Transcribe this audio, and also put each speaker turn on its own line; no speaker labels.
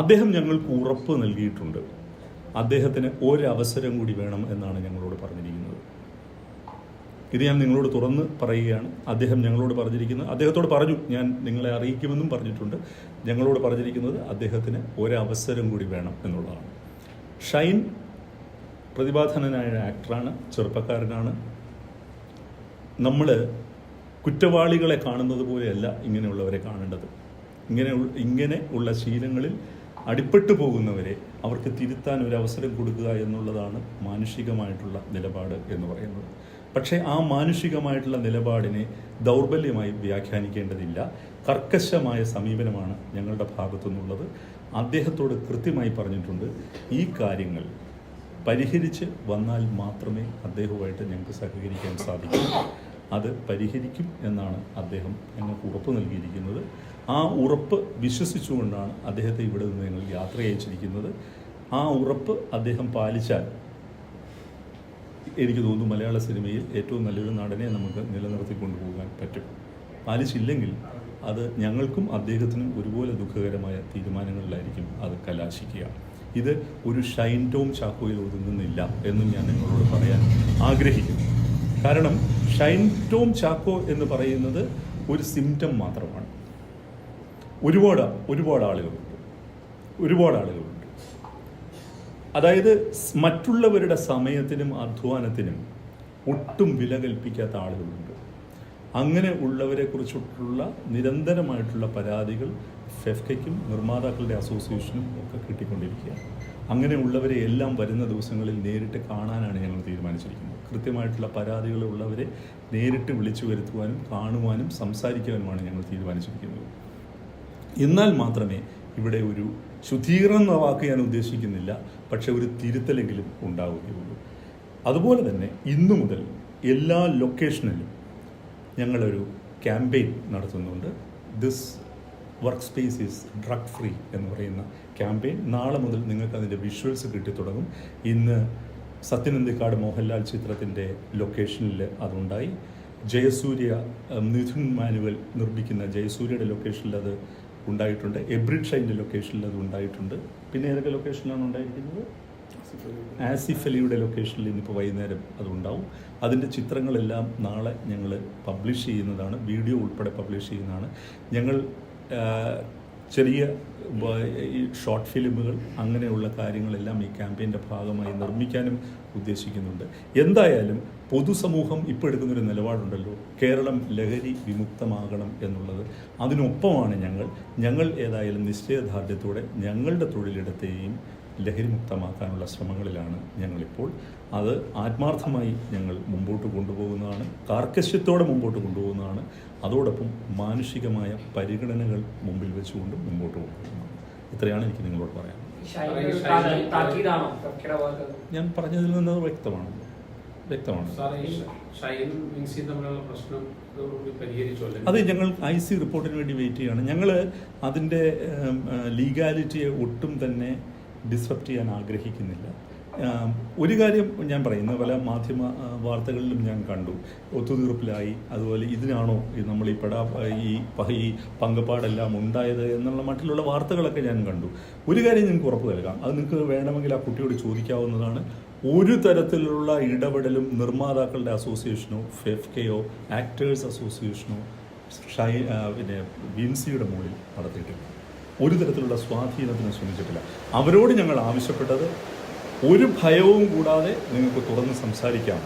അദ്ദേഹം ഞങ്ങൾക്ക് ഉറപ്പ് നൽകിയിട്ടുണ്ട്. അദ്ദേഹത്തിന് ഒരവസരം കൂടി വേണം എന്നാണ് ഞങ്ങളോട് പറഞ്ഞിരിക്കുന്നത്. ഇത് ഞാൻ നിങ്ങളോട് തുറന്ന് പറയുകയാണ്. അദ്ദേഹം ഞങ്ങളോട് പറഞ്ഞിരിക്കുന്നത് അദ്ദേഹത്തോട് പറഞ്ഞു ഞാൻ നിങ്ങളെ അറിയിക്കുമെന്നും പറഞ്ഞിട്ടുണ്ട്. ഞങ്ങളോട് പറഞ്ഞിരിക്കുന്നത് അദ്ദേഹത്തിന് ഒരവസരം കൂടി വേണം എന്നുള്ളതാണ്. ഷൈൻ പ്രതിഭാധനനായ ആക്ടറാണ് ചെറുപ്പക്കാരനാണ്. നമ്മൾ കുറ്റവാളികളെ കാണുന്നത് പോലെയല്ല ഇങ്ങനെയുള്ളവരെ കാണേണ്ടത്. ഇങ്ങനെ ഇങ്ങനെ ഉള്ള ശീലങ്ങളിൽ അടിപ്പെട്ടു പോകുന്നവരെ അവർക്ക് തിരുത്താൻ ഒരു അവസരം കൊടുക്കുക എന്നുള്ളതാണ് മാനുഷികമായിട്ടുള്ള നിലപാട് എന്ന് പറയുന്നത്. പക്ഷേ ആ മാനുഷികമായിട്ടുള്ള നിലപാടിനെ ദൗർബല്യമായി വ്യാഖ്യാനിക്കേണ്ടതില്ല. കർക്കശമായ സമീപനമാണ് ഞങ്ങളുടെ ഭാഗത്തുനിന്നുള്ളത്. അദ്ദേഹത്തോട് കൃത്യമായി പറഞ്ഞിട്ടുണ്ട് ഈ കാര്യങ്ങൾ പരിഹരിച്ച് വന്നാൽ മാത്രമേ അദ്ദേഹവുമായിട്ട് ഞങ്ങൾക്ക് സഹകരിക്കാൻ സാധിക്കൂ. അത് പരിഹരിക്കും എന്നാണ് അദ്ദേഹം ഞങ്ങൾക്ക് ഉറപ്പ് നൽകിയിരിക്കുന്നത്. ആ ഉറപ്പ് വിശ്വസിച്ചുകൊണ്ടാണ് അദ്ദേഹത്തെ ഇവിടെ നിന്ന് ഞങ്ങൾ യാത്ര അയച്ചിരിക്കുന്നത്. ആ ഉറപ്പ് അദ്ദേഹം പാലിച്ചാൽ എനിക്ക് തോന്നുന്നു മലയാള സിനിമയിൽ ഏറ്റവും നല്ലൊരു നടനെ നമുക്ക് നിലനിർത്തിക്കൊണ്ടു പോകാൻ പറ്റും. പാലിച്ചില്ലെങ്കിൽ അത് ഞങ്ങൾക്കും അദ്ദേഹത്തിനും ഒരുപോലെ ദുഃഖകരമായ തീരുമാനങ്ങളിലായിരിക്കും അത് കലാശിക്കുക. ഇത് ഒരു ഷൈൻ ടോം ചാക്കോയിൽ ഒതുങ്ങുന്നില്ല എന്നും ഞാൻ നിങ്ങളോട് പറയാൻ ആഗ്രഹിക്കുന്നു. കാരണം ഷൈൻ ടോം ചാക്കോ എന്ന് പറയുന്നത് ഒരു സിംറ്റം മാത്രമാണ്. ഒരുപാട് ഒരുപാട് ആളുകളുണ്ട്. ഒരുപാട് ആളുകളുണ്ട്. അതായത് മറ്റുള്ളവരുടെ സമയത്തിനും അധ്വാനത്തിനും ഒട്ടും വില കൽപ്പിക്കാത്ത ആളുകളുണ്ട്. അങ്ങനെ ഉള്ളവരെ കുറിച്ചിട്ടുള്ള നിരന്തരമായിട്ടുള്ള പരാതികൾ ഫെഫ്കയ്ക്കും നിർമ്മാതാക്കളുടെ അസോസിയേഷനും ഒക്കെ കിട്ടിക്കൊണ്ടിരിക്കുകയാണ്. അങ്ങനെയുള്ളവരെ എല്ലാം വരുന്ന ദിവസങ്ങളിൽ നേരിട്ട് കാണാനാണ് ഞങ്ങൾ തീരുമാനിച്ചിരിക്കുന്നത്. കൃത്യമായിട്ടുള്ള പരാതികളുള്ളവരെ നേരിട്ട് വിളിച്ചു വരുത്തുവാനും കാണുവാനും സംസാരിക്കുവാനുമാണ് ഞങ്ങൾ തീരുമാനിച്ചിരിക്കുന്നത്. എന്നാൽ മാത്രമേ ഇവിടെ ഒരു ശുദ്ധീകരണം എന്ന വാക്ക് ഞാൻ ഉദ്ദേശിക്കുന്നില്ല. പക്ഷെ ഒരു തിരുത്തലെങ്കിലും ഉണ്ടാവുകയുള്ളൂ. അതുപോലെ തന്നെ ഇന്നു മുതൽ എല്ലാ ലൊക്കേഷനിലും ഞങ്ങളൊരു ക്യാമ്പയിൻ നടത്തുന്നുണ്ട്. This work space is drug free എന്ന് പറയുന്ന ക്യാമ്പയിൻ നാളെ മുതൽ നിങ്ങൾക്ക് അതിന്റെ വിഷ്വൽസ് കിട്ടി തുടങ്ങും. ഇന്ന് സത്യനന്ദിക്കാട് മോഹൻലാൽ ചിത്രത്തിന്റെ ലൊക്കേഷനിൽ അതുണ്ടായി. ജയസൂര്യ മിഥുൻ മാനുവൽ നിർമ്മിക്കുന്ന ജയസൂര്യയുടെ ലൊക്കേഷനിൽ അത് ഉണ്ടായിട്ടുണ്ട്. എബ്രിഡ് ഷൈന്റെ ലൊക്കേഷനിൽ അത് ഉണ്ടായിട്ടുണ്ട്. പിന്നെ ഏതൊക്കെ ലൊക്കേഷനിലാണ് ഉണ്ടായിരിക്കുന്നത്? ആസിഫ് അലിയുടെ ലൊക്കേഷനിൽ ഇന്നിപ്പോൾ വൈകുന്നേരം അതുണ്ടാവും അതിന്റെ ചിത്രങ്ങളെല്ലാം നാളെ ഞങ്ങൾ പബ്ലിഷ് ചെയ്യുന്നതാണ്. വീഡിയോ ഉൾപ്പെടെ പബ്ലിഷ് ചെയ്യുന്നതാണ്. ഞങ്ങൾ ചെറിയ ഈ ഷോർട്ട് ഫിലിമുകൾ അങ്ങനെയുള്ള കാര്യങ്ങളെല്ലാം ഈ ക്യാമ്പയിന്റെ ഭാഗമായി നിർമ്മിക്കാനും ഉദ്ദേശിക്കുന്നുണ്ട്. എന്തായാലും പൊതുസമൂഹം ഇപ്പോൾ എടുക്കുന്നൊരു നിലപാടുണ്ടല്ലോ. കേരളം ലഹരി വിമുക്തമാകണം എന്നുള്ളത്. അതിനൊപ്പമാണ് ഞങ്ങൾ. ഞങ്ങൾ ഏതായാലും നിശ്ചയദാർഢ്യത്തോടെ ഞങ്ങളുടെ തൊഴിലിടത്തെയും ലഹരിമുക്തമാക്കാനുള്ള ശ്രമങ്ങളിലാണ് ഞങ്ങളിപ്പോൾ. അത് ആത്മാർത്ഥമായി ഞങ്ങൾ മുമ്പോട്ട് കൊണ്ടുപോകുന്നതാണ്. കാർക്കശ്യത്തോടെ മുമ്പോട്ട് കൊണ്ടുപോകുന്നതാണ്. അതോടൊപ്പം മാനുഷികമായ പരിഗണനകൾ മുമ്പിൽ വെച്ചുകൊണ്ട് മുമ്പോട്ട് കൊണ്ടുപോകുന്നതാണ്. ഇത്രയാണ് എനിക്ക് നിങ്ങളോട് പറയാൻ. ഞാൻ പറഞ്ഞതിൽ നിന്ന് വ്യക്തമാണ്. വ്യക്തമാണ്. അത് ഞങ്ങൾ ഐ സി റിപ്പോർട്ടിന് വേണ്ടി വെയിറ്റ് ചെയ്യുകയാണ് ഞങ്ങൾ അതിന്റെ ലീഗാലിറ്റിയെ ഒട്ടും തന്നെ ഡിസ്റപ്റ്റ് ചെയ്യാൻ ആഗ്രഹിക്കുന്നില്ല. ഒരു കാര്യം ഞാൻ പറയുന്നത് പല മാധ്യമ വാർത്തകളിലും ഞാൻ കണ്ടു. ഒത്തുതീർപ്പിലായി അതുപോലെ ഇതിനാണോ നമ്മൾ ഈ പെടാ ഈ പ- ഈ പങ്കപ്പാടെല്ലാം ഉണ്ടായത് എന്നുള്ള മട്ടിലുള്ള വാർത്തകളൊക്കെ ഞാൻ കണ്ടു. ഒരു കാര്യം നിങ്ങൾക്ക് ഉറപ്പ് നൽകാം അത് നിങ്ങൾക്ക് വേണമെങ്കിൽ ആ കുട്ടിയോട് ചോദിക്കാവുന്നതാണ്. ഒരു തരത്തിലുള്ള ഇടപെടലും നിർമ്മാതാക്കളുടെ അസോസിയേഷനോ ഫെഫ്കെയോ ആക്ടേഴ്സ് അസോസിയേഷനോ ഷൈ പിന്നെ വിൻസിയുടെ മുകളിൽ നടത്തിയിട്ടില്ല. ഒരു തരത്തിലുള്ള സ്വാധീനത്തിന് ശ്രമിച്ചിട്ടില്ല. അവരോട് ഞങ്ങൾ ആവശ്യപ്പെട്ടത് ഒരു ഭയവും കൂടാതെ നിങ്ങൾക്ക് തുറന്ന് സംസാരിക്കാം.